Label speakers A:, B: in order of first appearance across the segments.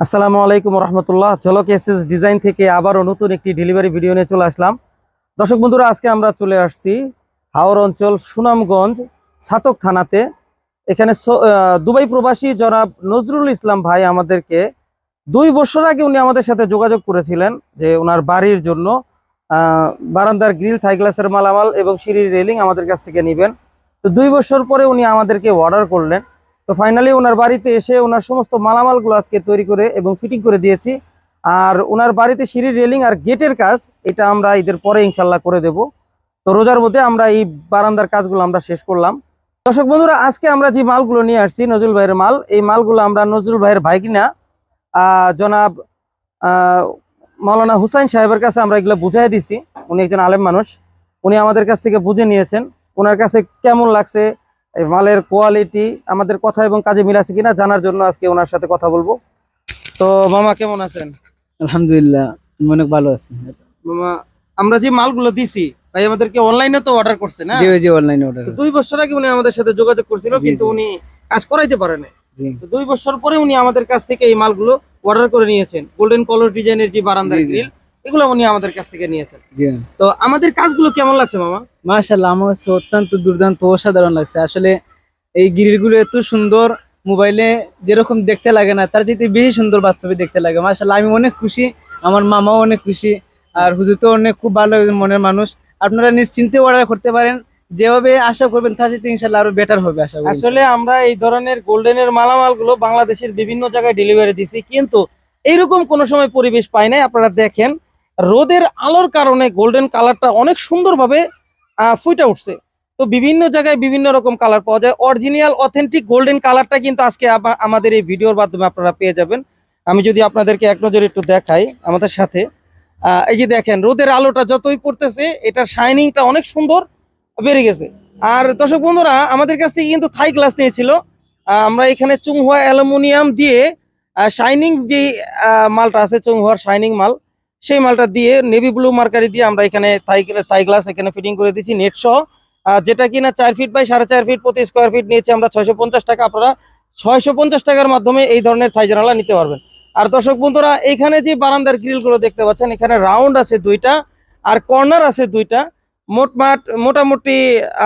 A: আসসালামু আলাইকুম রহমতুল্লাহ। ঝলক এসএস ডিজাইন থেকে আবারও নতুন একটি ডেলিভারি ভিডিও নিয়ে চলে আসলাম। দর্শক বন্ধুরা, আজকে আমরা চলে আসছি হাওর অঞ্চল সুনামগঞ্জ ছাতক থানাতে। এখানে দুবাই প্রবাসী জনাব নজরুল ইসলাম ভাই আমাদেরকে দুই বছর আগে উনি আমাদের সাথে যোগাযোগ করেছিলেন যে ওনার বাড়ির জন্য বারান্দার গ্রিল, থাই গ্লাসের মালামাল এবং সিঁড়ির রেলিং আমাদের কাছ থেকে নেবেন। তো দুই বছর পরে উনি আমাদেরকে অর্ডার করলেন। তো ফাইনালি ওনার বাড়িতে এসে ওনার সমস্ত মালামালগুলো আজকে তৈরি করে এবং ফিটিং করে দিয়েছি। আর ওনার বাড়িতে সিঁড়ির রেলিং আর গেটের কাজ, এটা আমরা ঈদের পরে ইনশাল্লাহ করে দেব। তো রোজার মধ্যে আমরা এই বারান্দার কাজগুলো আমরা শেষ করলাম। দর্শক বন্ধুরা, আজকে আমরা যে মালগুলো নিয়ে আসছি, নজরুল ভাইয়ের মাল, এই মালগুলো আমরা নজরুল ভাইয়ের ভাই কিনা জনাব মৌলানা হুসাইন সাহেবের কাছে আমরা এগুলো বুঝাই দিছি। উনি একজন আলেম মানুষ। উনি আমাদের কাছ থেকে বুঝে নিয়েছেন। ওনার কাছে কেমন লাগছে? মালের কোয়ালিটি আমাদের কথা এবং কাজে মিল আছে কিনা জানার জন্য আজকে ওনার সাথে কথা বলব। তো মামা কেমন আছেন?
B: আলহামদুলিল্লাহ অনেক ভালো আছি।
A: মামা আমরা যে মালগুলো দিছি তাই আমাদেরকে অনলাইনে তো অর্ডার করছে না?
B: জি যে অনলাইনে অর্ডার
A: দুই বছর আগে উনি আমাদের সাথে যোগাযোগ করছিল কিন্তু উনি কাজ করাইতে পারে না
B: জি।
A: তো দুই বছর পরে উনি আমাদের কাছ থেকে এই মালগুলো অর্ডার করে নিয়েছেন। গোল্ডেন কলর ডিজাইনের যে বারান্দার
B: জি, জি।
A: গ্রিল এগুলো উনি আমাদের কাছ থেকে নিয়েছেন। তো আমাদের কাজগুলো কেমন লাগছে মামা?
B: মাশাআল্লাহ আমার কাছে অত্যন্ত দুর্দান্ত অসাধারণ লাগছে। আসলে এই গ্রিলগুলো এত সুন্দর মোবাইলে যেরকম দেখতে লাগে না তার যেতে বেশি সুন্দর বাস্তবে দেখতে লাগে। মাশাআল্লাহ আমি অনেক খুশি আমার মামাও অনেক খুশি আর হুজুর তো অনেক খুব ভালো মনের মানুষ। আপনারা নিশ্চিন্তে অর্ডার করতে পারেন যেভাবে আশা করবেন তার সাথে ইনশাল্লাহ আরও বেটার হবে আশা করি
A: আসলে আমরা এই ধরনের গোল্ডেনের মালামালগুলো বাংলাদেশের বিভিন্ন জায়গায় ডেলিভারি দিছি কিন্তু এইরকম কোনো সময় পরিবেশ পাই নাই আপনারা দেখেন। রোদের আলোর কারণে গোল্ডেন কালারটা অনেক সুন্দরভাবে ফুটে উঠছে। তো বিভিন্ন জায়গায় বিভিন্ন রকম কালার পাওয়া যায়। অরিজিনাল অথেন্টিক গোল্ডেন কালারটা কিন্তু আজকে আমাদের এই ভিডিওর মাধ্যমে আপনারা পেয়ে যাবেন। আমি যদি আপনাদেরকে এক নজরে একটু দেখাই আমাদের সাথে এই যে দেখেন, রোদের আলোটা যতই পড়তেছে, এটার শাইনিংটা অনেক সুন্দর বেড়ে গেছে। আর দর্শক বন্ধুরা, আমাদের কাছ থেকে কিন্তু থাই গ্লাস নিয়েছিল। আমরা এখানে চুংহুয়া অ্যালুমিনিয়াম দিয়ে শাইনিং যে মালটা আছে, চুংহুয়ার শাইনিং মাল সেই মালটা দিয়ে নেভি ব্লু মার্কারি দিয়ে আমরা এখানে থাই গ্লাস এখানে ফিটিং করে দিচ্ছি নেট সহ। যেটা কিনা চার ফিট বাই সাড়ে চার ফিট প্রতি স্কোয়ার ফিট নিয়েছি আমরা ছয়শো পঞ্চাশ টাকা। আপনারা ছয়শো পঞ্চাশ টাকার মাধ্যমে এই ধরনের থাই জানালা নিতে পারবেন। আর দর্শক বন্ধুরা, এখানে যে বারান্দার গ্রিলগুলো দেখতে পাচ্ছেন, এখানে রাউন্ড আছে দুইটা আর কর্নার আছে দুইটা। মোটমাট মোটামুটি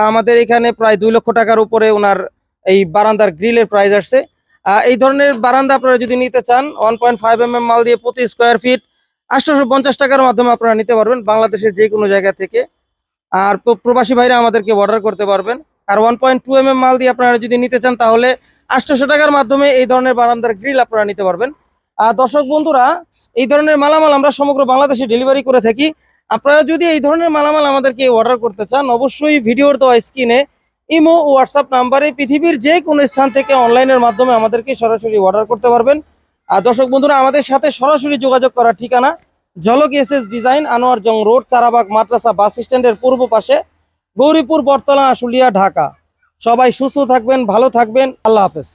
A: আমাদের এখানে প্রায় দুই লক্ষ টাকার উপরে ওনার এই বারান্দার গ্রিলের প্রাইস আসছে। এই ধরনের বারান্দা আপনারা যদি নিতে চান ওয়ান পয়েন্ট ফাইভ এম মাল দিয়ে প্রতি স্কোয়ার ফিট আঠারোশো পঞ্চাশ টাকার মাধ্যমে আপনারা নিতে পারবেন বাংলাদেশের যে কোনো জায়গা থেকে। আর প্রবাসী ভাইরা আমাদেরকে অর্ডার করতে পারবেন। আর ওয়ান পয়েন্ট টু এম মাল দিয়ে আপনারা যদি নিতে চান, তাহলে আটশোশো টাকার মাধ্যমে এই ধরনের বারান্দার গ্রিল আপনারা নিতে পারবেন। আর দর্শক বন্ধুরা, এই ধরনের মালামাল আমরা সমগ্র বাংলাদেশে ডেলিভারি করে থাকি। আপনারা যদি এই ধরনের মালামাল আমাদেরকে অর্ডার করতে চান, অবশ্যই ভিডিওর দেওয়া স্ক্রিনে ইমো হোয়াটসঅ্যাপ নাম্বারে পৃথিবীর যে কোনো স্থান থেকে অনলাইনের মাধ্যমে আমাদেরকে সরাসরি অর্ডার করতে পারবেন। আর দর্শক বন্ধুরা, আমাদের সাথে সরাসরি যোগাযোগ করার ঠিকানা Jhalak S S design, Anwar Jung road, Charabag Madrasa bus স্ট্যান্ডের পূর্ব পাশে, গৌরীপুর বটতলা, আশুলিয়া, ঢাকা। সবাই সুস্থ থাকবেন, ভালো থাকবেন। আল্লাহ হাফেজ।